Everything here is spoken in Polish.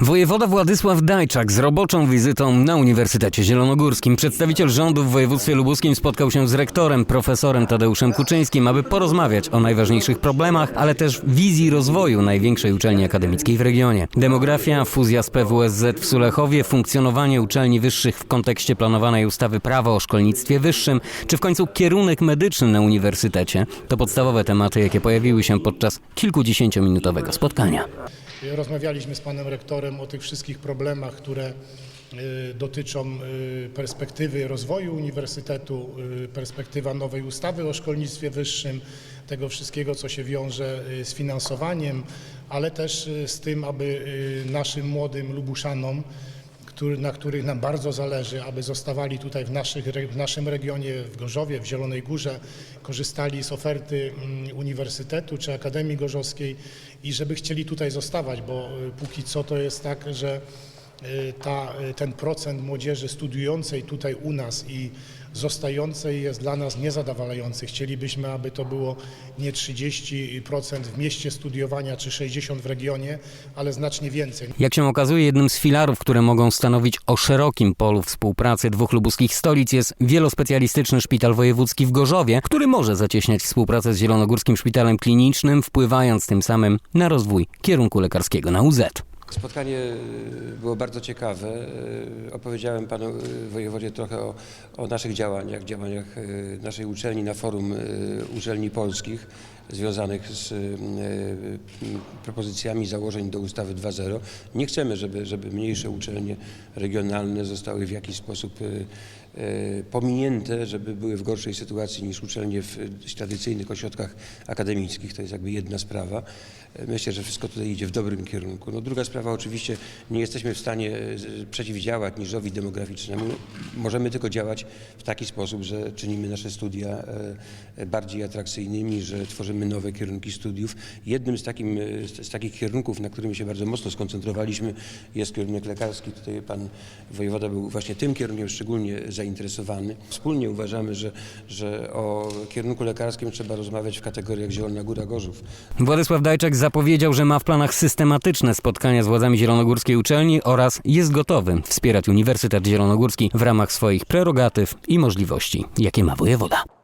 Wojewoda Władysław Dajczak z roboczą wizytą na Uniwersytecie Zielonogórskim. Przedstawiciel rządu w województwie lubuskim spotkał się z rektorem, profesorem Tadeuszem Kuczyńskim, aby porozmawiać o najważniejszych problemach, ale też wizji rozwoju największej uczelni akademickiej w regionie. Demografia, fuzja z PWSZ w Sulechowie, funkcjonowanie uczelni wyższych w kontekście planowanej ustawy prawo o szkolnictwie wyższym, czy w końcu kierunek medyczny na uniwersytecie to podstawowe tematy, jakie pojawiły się podczas kilkudziesięciominutowego spotkania. Rozmawialiśmy z panem rektorem o tych wszystkich problemach, które y, dotyczą y, perspektywy rozwoju uniwersytetu, y, perspektywa nowej ustawy o szkolnictwie wyższym, tego wszystkiego, co się wiąże z finansowaniem, ale też z tym, aby naszym młodym Lubuszanom, który, na których nam bardzo zależy, aby zostawali tutaj w, naszych, w naszym regionie, w Gorzowie, w Zielonej Górze, korzystali z oferty mm, Uniwersytetu czy Akademii Gorzowskiej i żeby chcieli tutaj zostawać, bo y, póki co to jest tak, że ta, y, ten procent młodzieży studiującej tutaj u nas i zostającej jest dla nas niezadowalający. Chcielibyśmy, aby to było nie 30% w mieście studiowania czy 60% w regionie, ale znacznie więcej. Jak się okazuje, jednym z filarów, które mogą stanowić o szerokim polu współpracy dwóch lubuskich stolic jest wielospecjalistyczny szpital wojewódzki w Gorzowie, który może zacieśniać współpracę z Zielonogórskim Szpitalem Klinicznym, wpływając tym samym na rozwój kierunku lekarskiego na UZ. Spotkanie y, było bardzo ciekawe. Y, Opowiedziałem panu y, wojewodzie trochę o, o naszych działaniach, działaniach naszej uczelni na forum uczelni polskich związanych z propozycjami założeń do ustawy 2.0. Nie chcemy, żeby, żeby mniejsze uczelnie regionalne zostały w jakiś sposób pominięte, żeby były w gorszej sytuacji niż uczelnie w tradycyjnych ośrodkach akademickich. To jest jakby jedna sprawa. Myślę, że wszystko tutaj idzie w dobrym kierunku. No druga sprawa, oczywiście nie jesteśmy w stanie e, przeciwdziałać niżowi demograficznemu. Możemy tylko działać w taki sposób, że czynimy nasze studia e, bardziej atrakcyjnymi, że tworzymy nowe kierunki studiów. Jednym z, takim, e, z takich kierunków, na którym się bardzo mocno skoncentrowaliśmy, jest kierunek lekarski. Tutaj pan wojewoda był właśnie tym kierunkiem szczególnie zainteresowany. Wspólnie uważamy, że, że o kierunku lekarskim trzeba rozmawiać w kategoriach Zielona Góra Gorzów. Władysław Dajczak zapowiedział, że ma w planach systematyczne spotkania z władzami Zielonogórskiej Uczelni oraz jest gotowy wspierać Uniwersytet Zielonogórski w ramach swoich prerogatyw i możliwości, jakie ma wojewoda.